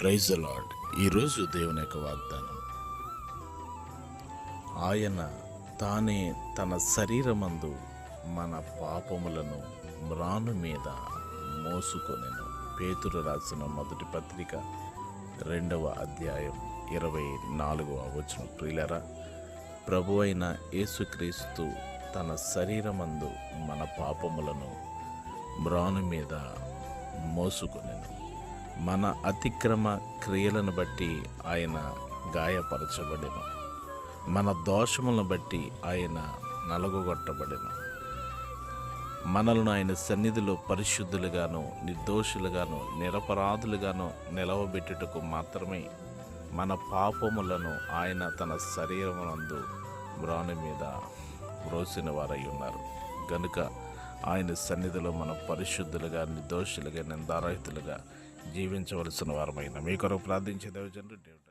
Praise lord. ఈరోజు దేవుని యొక్క వాగ్దానం. ఆయన తానే తన శరీరమందు మన పాపములను మ్రాను మీద మోసుకొనెను. పేతురు రాసిన మొదటి పత్రిక రెండవ అధ్యాయం ఇరవై నాలుగవ వచనం. ప్రియులరా ప్రభు అయిన యేసుక్రీస్తు తన శరీరమందు మన పాపములను మ్రాను మీద మోసుకొనెను. మన అతిక్రమ క్రియలను బట్టి ఆయన గాయపరచబడెను. మన దోషములను బట్టి ఆయన నలగొట్టబడెను మనలను ఆయన సన్నిధిలో పరిశుద్ధులుగాను నిర్దోషులుగాను నిరపరాధులుగాను నిలవబెట్టుటకు మాత్రమే మన పాపములను ఆయన తన శరీరమునందు మ్రాను మీద వ్రోసిన వారై ఉన్నారు. గనుక ఆయన సన్నిధిలో మనం పరిశుద్ధులుగా నిర్దోషులుగా నిందారహితులుగా జీవించవలసిన వారమైన మీ కొరకు ప్రార్థించే దేవజనుడు దేవుడు.